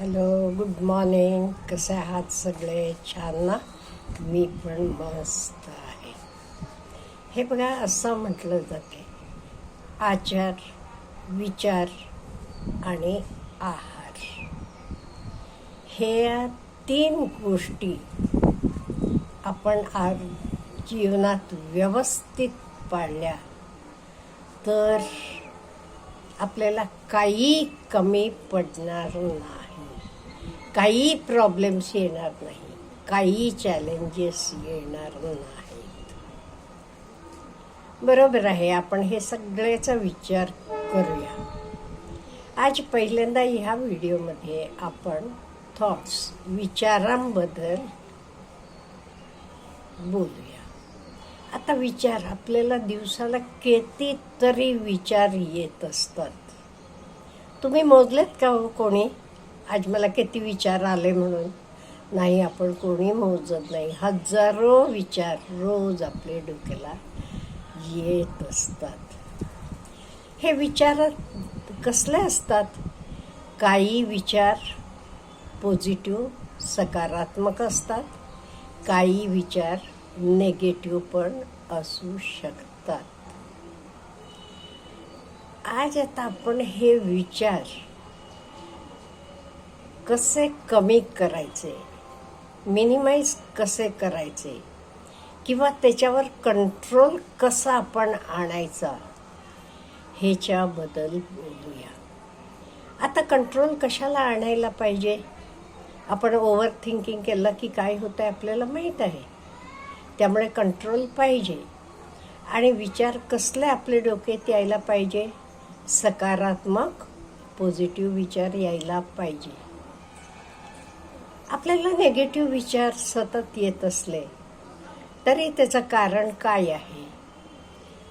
Hello good morning कसे आहात सगळे? छान ना? मी पण मस्त आहे. हे बघा असं म्हटलं जाते. आचार विचार आणि आहार. हे या तीन गोष्टी आपण आज जीवनात व्यवस्थित पाळल्या तर आपल्याला काही कमी पडणार नाही. काही प्रॉब्लेम्स येणार नाही. काही चॅलेंजेस येणार नाहीत. बरोबर आहे. आपण हे सगळ्याचा विचार करूया. आज पहिल्यांदा ह्या व्हिडिओमध्ये आपण थॉट्स विचारांबद्दल बोलूया. आता विचार आपल्याला दिवसाला कितीतरी विचार येत असतात. तुम्ही मोजलेत का हो कोणी? आज मला किती विचार आले म्हणून. नाही आपण कोणी मोजत नाही. हजारो विचार रोज आपल्या डोक्याला येत असतात. हे विचार कसले असतात? काही विचार पॉझिटिव्ह सकारात्मक असतात. काही विचार नेगेटिव्ह पण असू शकतात. आज आता आपण हे विचार कसे कमी करायचे? मिनिमाइज कसे करायचे? किंवा त्याच्यावर कंट्रोल कसा आपण आणायचा? ह्याच्याबद्दल बोलूया. आता कंट्रोल कशाला आणायला पाहिजे? आपण ओव्हर थिंकिंग केलं की काय होतं आहे आपल्याला माहीत आहे. त्यामुळे कंट्रोल पाहिजे. आणि विचार कसले आपले डोक्यात यायला पाहिजे? सकारात्मक पॉझिटिव्ह विचार यायला पाहिजे. आपल्याला नेगेटिव्ह विचार सतत येत असले तरी त्याचं कारण काय आहे?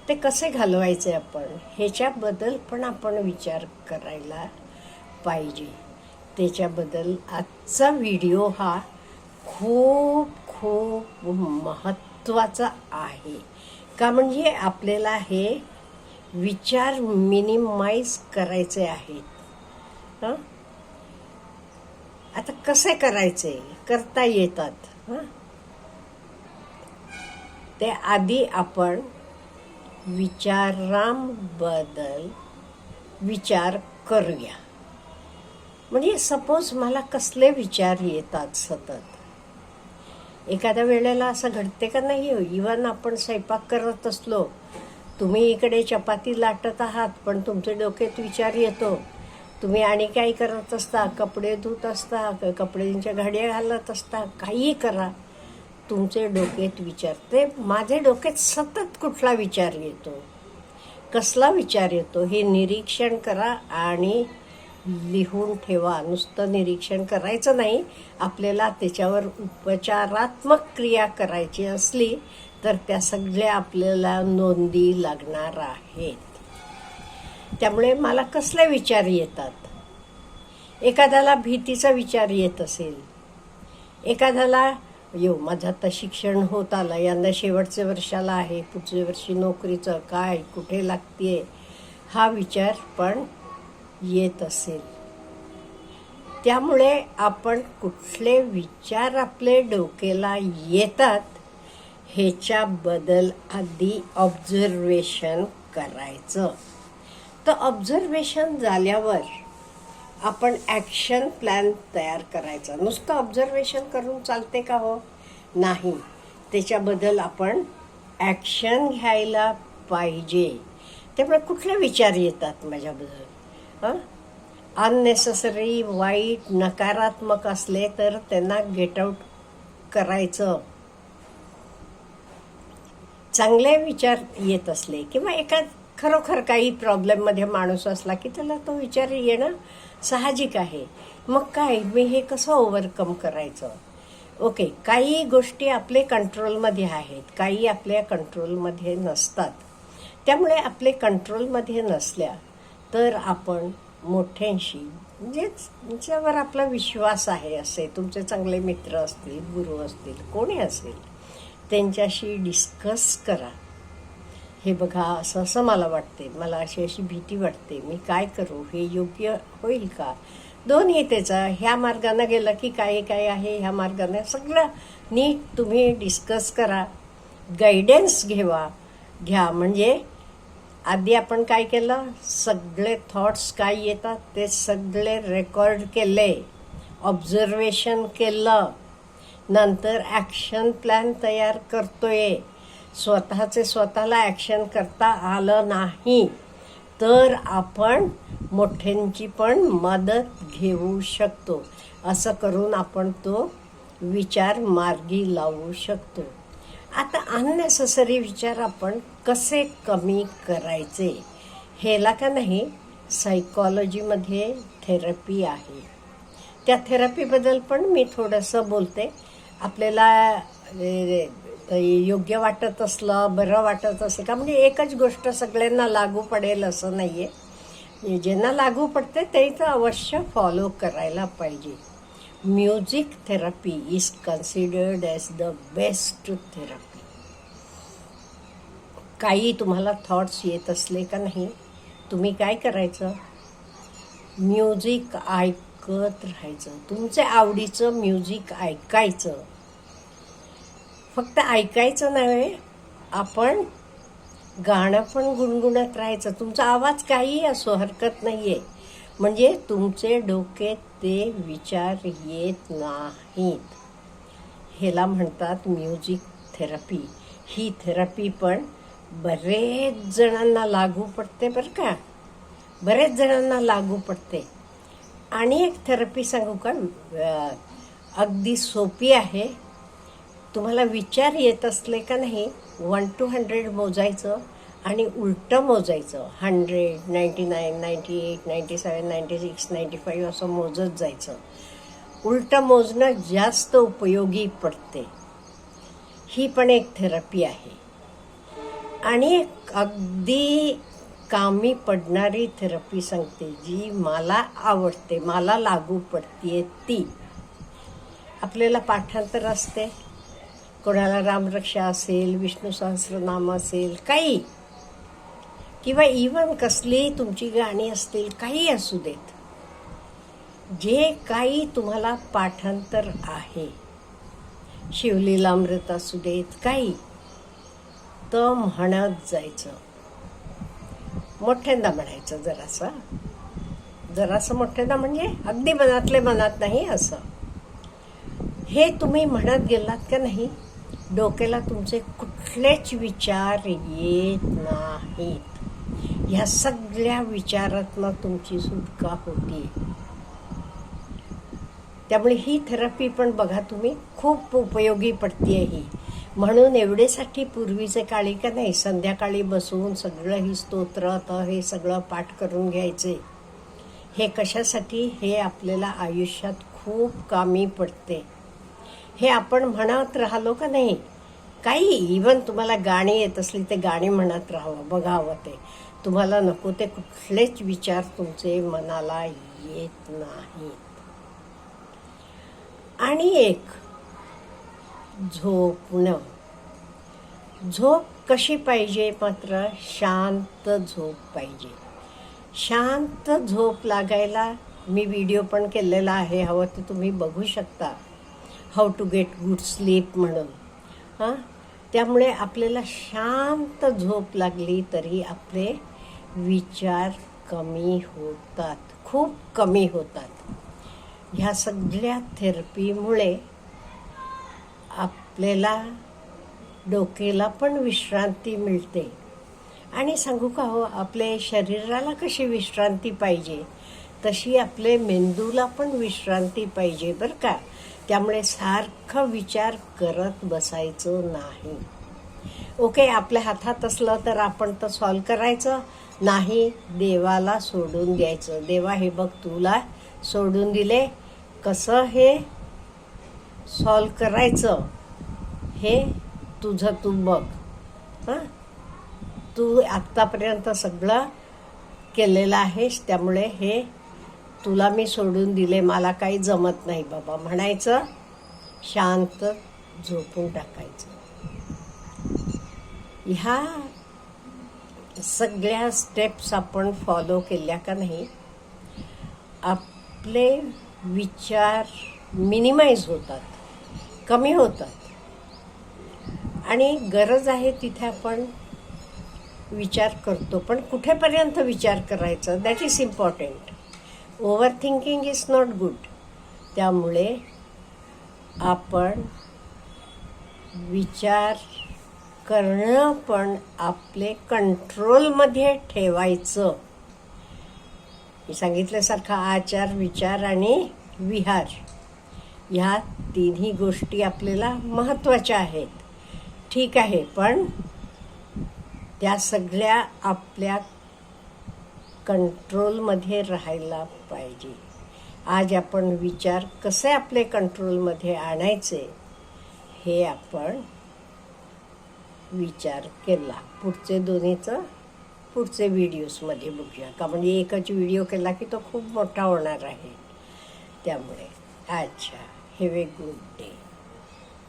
ते कसे घालवायचे आपण? ह्याच्याबद्दल पण आपण विचार करायला पाहिजे. त्याच्याबद्दल आजचा व्हिडिओ हा खूप खूप महत्त्वाचा आहे. का म्हणजे आपल्याला हे विचार मिनिमाइज करायचे आहेत. हं? आता कसे करायचे? करता येतात ते आधी आपण विचारांबद्दल विचार करूया. म्हणजे सपोज मला कसले विचार येतात सतत? एखाद्या वेळेला असं घडते का नाही? हो इवन आपण स्वयंपाक करत असलो तुम्ही इकडे चपाती लाटत आहात पण तुमच्या डोक्यात विचार येतो. तुम्ही आणि काही करत असता कपडे धुत असता कपड्यांच्या घड्या घालत असता काहीही करा. तुमचे डोक्यात विचार. ते माझ्या डोक्यात सतत कुठला विचार येतो? कसला विचार येतो? हे निरीक्षण करा आणि लिहून ठेवा. नुसतं निरीक्षण करायचं नाही. आपल्याला त्याच्यावर उपचारात्मक क्रिया करायची असली तर त्या सगळ्या आपल्याला नोंदी लागणार आहेत. त्यामुळे मला कसले विचार येतात? एखाद्याला भीतीचा विचार येत असेल एखाद्याला यो माझं आता शिक्षण होत आलं यंदा शेवटच्या वर्षाला आहे पुढच्या वर्षी नोकरीचं काय कुठे लागते हा विचार पण येत असेल. त्यामुळे आपण कुठले विचार आपले डोक्याला येतात ह्याच्याबद्दल आधी ऑब्झर्वेशन करायचं. तर ऑब्झर्वेशन झाल्यावर आपण ॲक्शन प्लॅन तयार करायचा. नुसतं ऑब्झर्वेशन करून चालते का हो? नाही. त्याच्याबद्दल आपण ॲक्शन घ्यायला पाहिजे. त्यामुळे कुठले विचार येतात माझ्याबद्दल? हां? अननेसेसरी वाईट नकारात्मक असले तर त्यांना गेट आऊट करायचं. चांगले विचार येत असले किंवा एका खरोखर काही प्रॉब्लेममध्ये माणूस असला की त्याला तो विचार येणं साहजिक आहे. मग काय? मी हे कसं ओव्हरकम करायचं? ओके काही गोष्टी आपले कंट्रोलमध्ये आहेत. काही आपल्या कंट्रोलमध्ये नसतात. त्यामुळे आपले कंट्रोलमध्ये नसल्या तर आपण मोठ्यांशी म्हणजे ज्यावर आपला विश्वास आहे असे तुमचे चांगले मित्र असतील गुरु असतील कोणी असेल त्यांच्याशी डिस्कस करा. हे बघा असं असं मला वाटते मला अशी अशी भीती वाटते. मी काय करू? हे योग्य होईल का? दोन्ही येतेचा ह्या मार्गानं गेलं की काय काय आहे? ह्या मार्गानं सगळं नीट तुम्ही डिस्कस करा. गायडन्स घेवा. घ्या. म्हणजे आधी आपण काय केलं? सगळे थॉट्स काय येतात? ते सगळे रेकॉर्ड केले. ऑब्झर्वेशन केलं. नंतर ॲक्शन प्लॅन तयार करतोय. स्वतःचे स्वतःला ॲक्शन करता आलं नाही तर आपण मोठ्यांची पण मदत घेऊ शकतो. असं करून आपण तो विचार मार्गी लावू शकतो. आता अननेसेसरी विचार आपण कसे कमी करायचे? हेला का नाही सायकॉलॉजीमध्ये थेरपी आहे. त्या थेरपीबद्दल पण मी थोडंसं बोलते. आपल्याला योग्य वाटत असलं बरं वाटत असेल का म्हणजे एकच गोष्ट सगळ्यांना लागू पडेल असं नाही आहे म्हणजे ज्यांना लागू पडते ते तर अवश्य फॉलो करायला पाहिजे. Music therapy is considered as the best therapy काही तुम्हाला थॉट्स येत असले का नाही तुम्ही काय करायचं? म्युझिक ऐकत राहायचं. तुमच्या आवडीचं म्युझिक ऐकायचं. फक्त ऐकायचं नव्हे आपण गाणं पण गुणगुणत राहायचं. तुमचा आवाज काही असो हरकत नाही आहे म्हणजे तुमचे डोके ते विचार येत नाहीत. ह्याला म्हणतात म्युझिक थेरपी. ही थेरपी पण बरेच जणांना लागू पडते बरं का? बरेच जणांना लागू पडते. आणि एक थेरपी सांगू का? अगदी सोपी आहे. तुम्हाला विचार येत असले का नाही वन टू हंड्रेड मोजायचं आणि उलटं मोजायचं. Hundred ninety nine ninety eight ninety seven ninety six ninety five असं मोजत जायचं. उलटं मोजणं जास्त उपयोगी पडते. ही पण एक थेरपी आहे. आणि एक अगदी कामी पडणारी थेरपी सांगते जी मला आवडते मला लागू पडते ती. आपल्याला पाठांतर असते. कोणाला रामरक्षा असेल विष्णू सहस्रनाम असेल काही. किंवा इवन कसलीही तुमची गाणी असतील काही असू देत. जे काही तुम्हाला पाठांतर आहे. शिवलीलामृत असू देत काही. तर म्हणत जायचं. मोठ्यांदा म्हणायचं जरासं. जरासं मोठ्यांदा म्हणजे अगदी मनातले मनात नाही असं. हे तुम्ही म्हणत गेलात का नाही? डोक्याला तुमचे कुठलेच विचार येत नाहीत. ह्या सगळ्या विचारातनं तुमची सुटका होती. त्यामुळे ही थेरपी पण बघा तुम्ही खूप उपयोगी पडते ही. म्हणून एवढेसाठी पूर्वीचे काळी का नाही संध्याकाळी बसून सगळं ही स्तोत्र तर हे सगळं पाठ करून घ्यायचे. हे कशासाठी? हे आपल्याला आयुष्यात खूप कामी पडते. हे आपण म्हणत राहिलो का नाही? काही इवन तुम्हाला गाणी येत असली ते गाणी म्हणत राहावं बघावं ते. तुम्हाला नको ते कुठलेच विचार तुमचे मनाला येत नाहीत. आणि एक झोपणं झोप कशी पाहिजे मात्र? शांत झोप पाहिजे. शांत झोप लागायला मी व्हिडिओ पण केलेला आहे हवं ते तुम्ही बघू शकता. How to get good sleep म्हणून. हां? त्यामुळे आपल्याला शांत झोप लागली तरी आपले विचार कमी होतात. खूप कमी होतात. ह्या सगळ्या थेरपीमुळे आपल्याला डोकेला पण विश्रांती मिळते. आणि सांगू का हो आपले शरीराला कशी विश्रांती पाहिजे? तशी आपले मेंदूला पण विश्रांती पाहिजे बरं का. त्यामुळे सारखं विचार करत बसायचं नाही. ओके आपल्या हातात असलं तर आपण तर सॉल्व करायचं. नाही देवाला सोडून द्यायचं. देवा हे बघ तुला सोडून दिले. कसं हे सॉल्व करायचं? हे तुझं तू बघ. हां? तू आत्तापर्यंत सगळं केलेलं आहेस त्यामुळे हे तुला मी सोडून दिले मला काही जमत नाही बाबा. म्हणायचं शांत झोपून टाकायचं. ह्या सगळ्या स्टेप्स आपण फॉलो केल्या का नाही आपले विचार मिनिमाइज होतात कमी होतात. आणि गरज आहे तिथे आपण विचार करतो पण कुठेपर्यंत विचार करायचा? That is important overthinking is not good त्यामुळे आपण विचार करणं पण आपले कंट्रोलमध्ये ठेवायचं. मी सांगितल्यासारखा आचार विचार आणि विहार. ह्या तिन्ही गोष्टी आपल्याला महत्त्वाच्या आहेत. ठीक आहे पण त्या सगळ्या आपल्या कंट्रोलमध्ये राहायला पाहिजे. आज आपण विचार कसे आपले कंट्रोलमध्ये आणायचे हे आपण विचार केला. पुढचे दोन्हीचं पुढचे व्हिडिओजमध्ये बघूया. का म्हणजे एकच व्हिडिओ केला की तो खूप मोठा होणार आहे. त्यामुळे अच्छा हॅव ए गुड डे